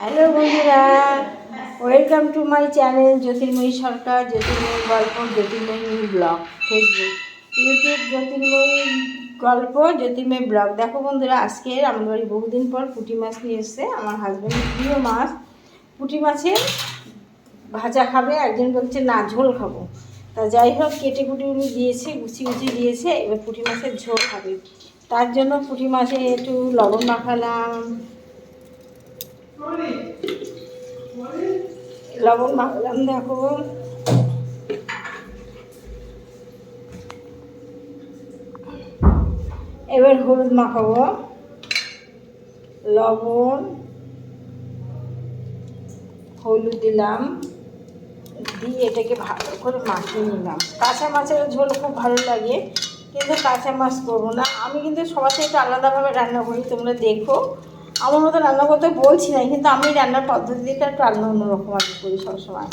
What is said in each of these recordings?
Hello বন্ধুরা welcome to my channel Jyotirmoyee Sarkar Jyotirmoyee গল্প Jyotirmoyee blog Facebook YouTube Jyotirmoyee গল্প Jyotirmoyee blog দেখো বন্ধুরা, আজকে আমাদের বাড়ি বহুদিন পর পুঁটি মাছ নিয়ে এসছে, আমার হাজব্যান্ডের প্রিয় মাছ। পুঁটি মাছের ভাজা খাবে, একজন বলছে, না, ঝোল খাব। তা যাই হোক, কেটে কুটে উনি দিয়েছে, গুছি গুছি দিয়েছে, এবার পুঁটি মাছের ঝোল খাবে। তার জন্য পুঁটি মাছে একটু লবণ মাখালাম লবণ মাখলাম দেখো এবার হলুদ মাখাবো লবণ, হলুদ দিলাম। দিয়ে এটাকে ভালো করে মাখিয়ে নিলাম। কাঁচা মাছের ঝোল খুব ভালো লাগে, কিন্তু কাঁচা মাছ করব না। আমি কিন্তু সবার থেকে আলাদাভাবে রান্না করি, তোমরা দেখো। আমার মতো রান্না করতে বলছি না, কিন্তু আমি রান্নার পদ্ধতিটা একটু রান্না অন্যরকম আর করি সবসময়।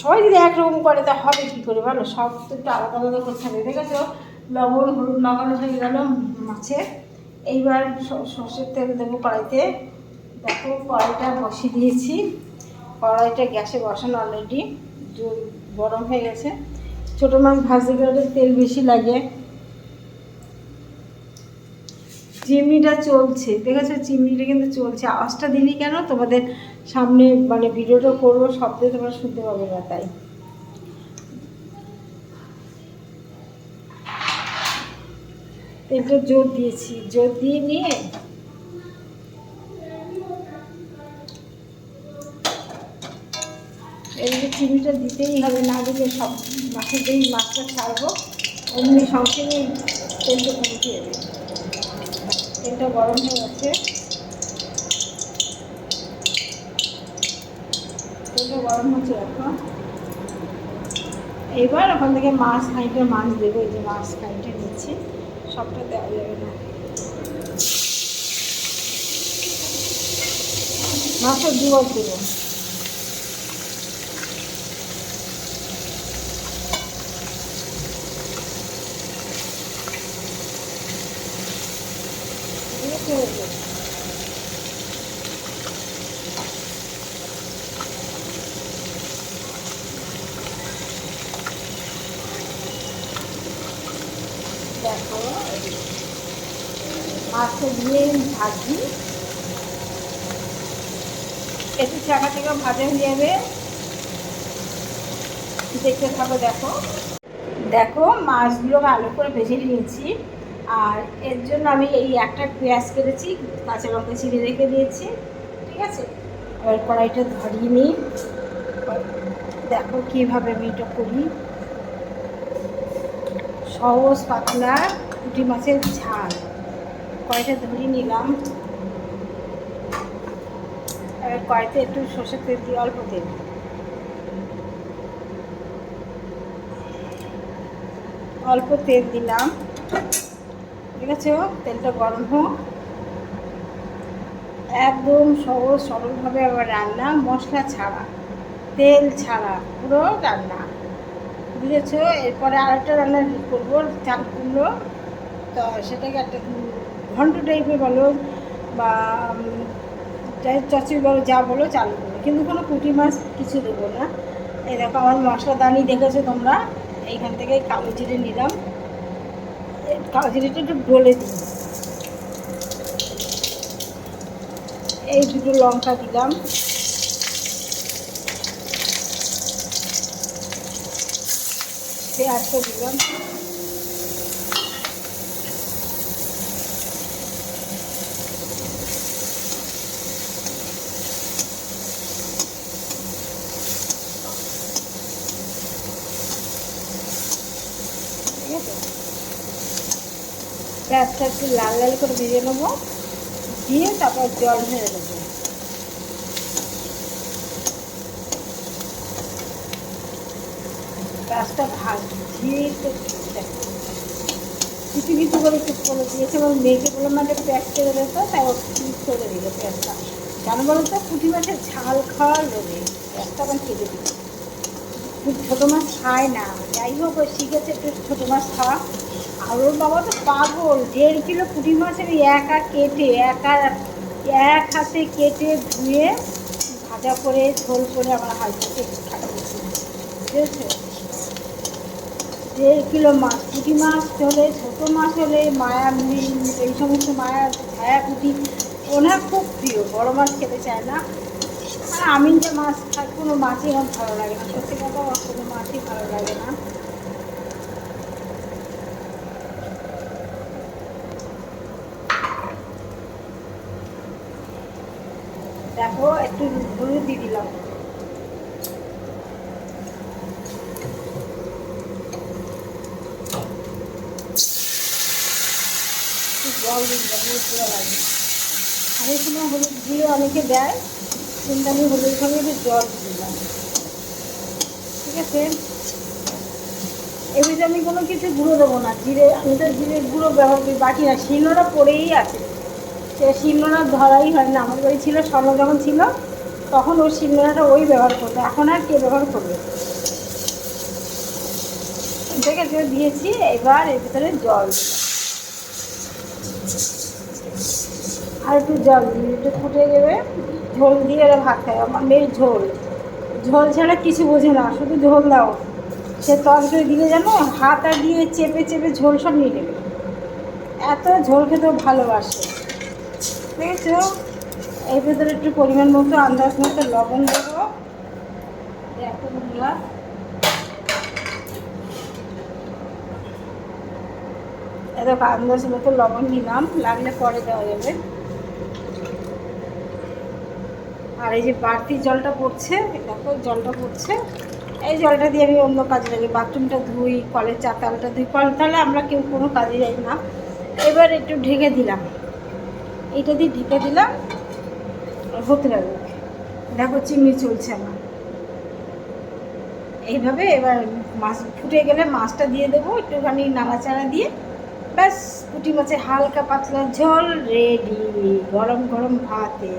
সবাই যদি একরকম করে, তা হবে কী করে বলো? সব তো একটু আলাদা আলাদা করতে হবে দেখেছ লবণ, হলুদ মাখানো হয়ে গেল মাছে। এইবার সর্ষের তেল দেবো কড়াইতে। দেখো, কড়াইটা বসিয়ে দিয়েছি। কড়াইটা গ্যাসে বসানো অলরেডি গরম হয়ে গেছে। ছোটো মাছ ভাজতে গেলে তেল বেশি লাগে। চিমনিটা চলছে, দেখেছ? চিমনিটা কিন্তু চলছে। আওয়াজটা দিলি কেন? তোমাদের সামনে মানে ভিডিওটা করব, শব্দে তোমরা শুনতে পাবে না, তাই। তেলটা জোর দিয়েছি, জোর দিয়ে নিয়ে এদিকে চিনিটা দিতেই হবে, না দিলে সব মাছের যেই মাছটা ছাড়বো। অমনি সঙ্গে তেলটা যাবে তেলটা গরম হয়ে গেছে। তেলটা গরম হচ্ছে এখন। এবার ওখান থেকে মাছ খাইটা মাছ দেবো, এই যে মাছ খাইটা নিচ্ছি। সবটা দেওয়া যাবে না। মাছের দুবার দেবো। আছে? দেখো মাছটা দিয়ে ভাজি। একটু চাকা চাকা ভাজা হয়ে যাবে। দেখতে থাকো, দেখো। দেখো, মাছগুলো ভালো করে ভেজে নিয়েছি। আর এর জন্য আমি এই একটা পেঁয়াজ কেটেছি, কাঁচা লঙ্কা ছিঁড়ে রেখে দিয়েছি, ঠিক আছে? এবার কড়াইটা ধরিয়ে নিই। দেখো কীভাবে আমি এটা করি। সহজ পাতলা পুঁটি মাছের ঝাল। কড়াইটা ধরিয়ে নিলাম। এবার কড়াইতে একটু সর্ষের তেল দিই অল্প তেল। অল্প তেল দিলাম। ঠিক আছে? তেলটা গরম হোক। একদম সহজ, সরলভাবে আবার রান্না। মশলা ছাড়া, তেল ছাড়া, পুরো রান্না। বুঝেছ এরপরে আরেকটা রান্না করব, চাল কুমড়ো। তো সেটাকে একটা ঘন্ট টাইপের বলো বা চচড়ি বলো, যা বলো, চালু করব কিন্তু কোনো পুঁটি মাছ কিছু দেবো না। এই দেখো, আমার মশলা দানি দেখেছ তোমরা? এইখান থেকে কালো জিরে নিলাম। কালো একটু দিই। এই দুটো লঙ্কা দিলাম। পেঁয়াজটা দিলাম। ঠিক আছে? পেঁয়াজটা একটু লাল লাল করে ভেজে নেব। দিয়ে তারপর জল ঢেলে দেবো। পেঁয়াজটা ভাজিয়ে কিছু করে চুপ করে দিয়েছে এবং মেয়েকে বললাম তাই চুপ করে দিল কেন বলো তো? পুঁটি মাছের ঝাল খাওয়ার লোভে পেঁয়াজটা কেটে দিল। ছোটো মাছ খায় না। যাই হোক শিখেছে একটু ছোটো মাছ খাওয়া। আর বাবা তো পাগল, দেড় কিলো পুঁটি মাছের একা কেটে, একা এক হাতে কেটে ধুয়ে ভাজা করে ঝোল করে আমার হাজবেন্ডকে খাইয়েছি বুঝেছ? দেড় কিলো মাছ পুঁটি মাছ হলে, ছোটো মাছ হলে, মায়া এই সমস্ত মায়া ছায়া পুঁটি ওনার খুব প্রিয়, বড় মাছ খেতে চায় না। আর আমি যে মাছ খাই কোনো মাছই আমার ভালো লাগে না। সত্যি কথা, আমার কোনো মাছই ভালো লাগে না। দেখো, একটু হলুদ দিয়ে দিলাম। অনেক সময় হলুদ দিয়ে অনেকে দেয়, কিন্তু আমি হলুদ সঙ্গে একটু জল দিলাম। ঠিক আছে? এবার আমি কোনো কিছু গুঁড়ো দেবো না, জিরে, আমি তো জিরে গুঁড়ো ব্যবহার করি, বাটি না, শিলনোড়া পড়েই আছে। সে শিলনোড়া ধরাই হয় না। আমার বাড়ি ছিল, স্বর্ণ যখন ছিল, তখন ওই শিলনোড়াটা ওই ব্যবহার করতো। এখন আর কে ব্যবহার করবে? ঠিক আছে দিয়েছি, এবার এর ভিতরে জল। আর একটু জল একটু ফুটে যাবে ঝোল দিয়ে ওরা ভাত খায়। আমার মেয়ের ঝোল। ঝোল ছাড়া কিছু বোঝে না, শুধু ঝোল দাও। সে তরকারি দিলে জানো হাত দিয়ে চেপে চেপে ঝোল সব নিয়ে নেবে। এত ঝোল খেতেও ভালোবাসে। দেখেছ এর ভেতরে একটু পরিমাণ মতো আন্দাজ মতো লবণ দেবো। দেখো বন্ধুরা। আন্দাজ মতো লবণ নিলাম লাগলে পরে দেওয়া যাবে। আর এই যে বাড়তি জলটা পড়ছে দেখো জলটা পড়ছে। এই জলটা দিয়ে আমি অন্য কাজে লাগি, বাথরুমটা ধুই, কলের চাতালটা ধুই, কল তাহলে আমরা কেউ কোনো কাজে যাই না। এবার একটু ঢেকে দিলাম। এইটা দিয়ে ঢেকে দিলাম। হতে লাগবে দেখো চিমনি চলছে আমার। এইভাবে এবার মাছ ফুটে গেলে মাছটা দিয়ে দেবো, একটুখানি নাড়াচাড়া দিয়ে। ব্যাস, পুঁটি মাছের হালকা পাতলা ঝোল রেডি, গরম গরম ভাতে।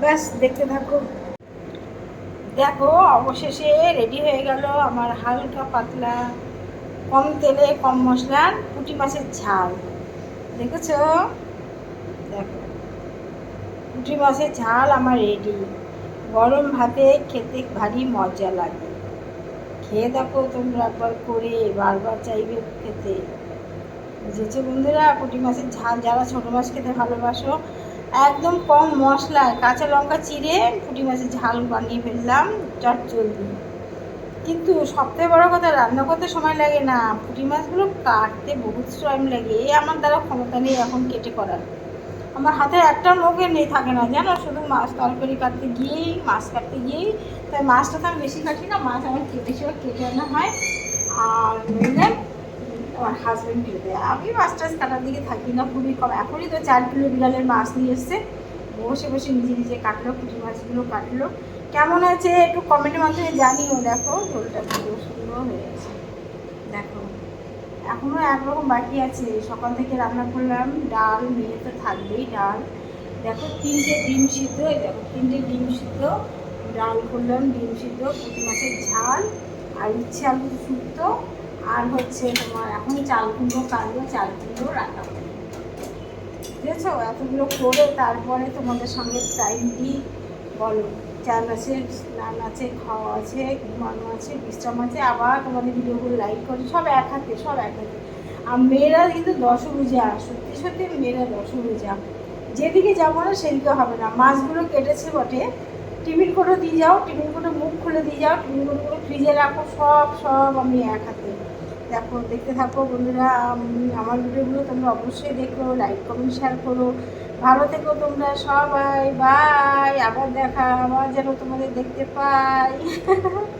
ব্যাস, দেখতে থাকো। দেখো, অবশেষে রেডি হয়ে গেল আমার হালকা পাতলা, কম তেলে কম মশলার পুঁটি মাছের ঝাল। দেখেছ? দেখো পুঁটি মাছের ঝাল আমার রেডি। গরম ভাতে খেতে ভারী মজা লাগে। খেয়ে দেখো তোমরা একবার করে, বারবার চাইবে খেতে। বুঝেছ বন্ধুরা? পুঁটি মাছের ঝাল যারা ছোটো মাছ খেতে ভালোবাসো, একদম কম মশলায় কাঁচা লঙ্কা চিড়ে পুঁটি মাছের ঝাল বানিয়ে ফেললাম, চট জলদি। কিন্তু সবথেকে বড় কথা, রান্না করতে সময় লাগে না। পুঁটি মাছগুলো কাটতে বহুত টাইম লাগে এই আমার দ্বারা ক্ষমতা নেই এখন কেটে করার। আমার হাতে একটা লোকের নেই, থাকে না, জানো? শুধু মাছ তরকারি কাটতে গিয়েই, মাছ কাটতে গিয়েই। তাই মাছটা তো আমি বেশি কাটি না, মাছ আমার কেটে সময় কেটে আনা হয়। আর নইলে আমার হাজব্যান্ড কেটে দেয়। আমি মাছ টাছ কাটার দিকে থাকি না, খুবই কম। এখনই তো চার কিলো বিড়ালের মাছ নিয়ে এসছে। বসে বসে নিজে নিজে কাটলো, পুঁটি মাছগুলো কাটলো। কেমন আছে? একটু কমেন্টের মাধ্যমে জানিও। দেখো, ঝোলটা খুব সুন্দর হয়ে গেছে দেখো। এখনও একরকম বাকি আছে। সকাল থেকে রান্না করলাম, ডাল, মেয়ে তো থাকবেই ডাল। দেখো তিনটে ডিম সিদ্ধ দেখো তিনটে ডিম সিদ্ধ, ডাল করলাম, ডিম সিদ্ধ প্রতি মাছের ঝাল আর ইচ্ছে আলু শুক্তো আর হচ্ছে তোমার এখন চাল কুমড়ো কাটবো, চাল কুমড়ো রান্না করব। বুঝেছ? এতগুলো করে তারপরে তোমাদের সঙ্গে টাইম দিই। বলো, চাল আছে, স্নান আছে, খাওয়া আছে, ঘুমানো আছে, বিশ্রাম আছে, আবার তোমাদের ভিডিওগুলো লাইক করে, সব এক হাতে, সব এক হাতে। আর মেয়েরা কিন্তু দশভুজা, সত্যি সত্যি মেয়েরা দশভুজা। যেদিকে যাব না সেদিকে হবে না। মাছগুলো কেটেছে বটে। টিফিন করে দিয়ে যাও, টিফিন করে মুখ খুলে দিয়ে যাও, টিফিন করে ফ্রিজে রাখো, সব সব আমি এক হাতে। দেখো, দেখতে থাকো বন্ধুরা আমার ভিডিওগুলো তোমরা অবশ্যই দেখো লাইক কমেন্ট শেয়ার করো। ভালো থেকো তোমরা সবাই বাই আবার দেখা আবার যেন তোমাদের দেখতে পাই।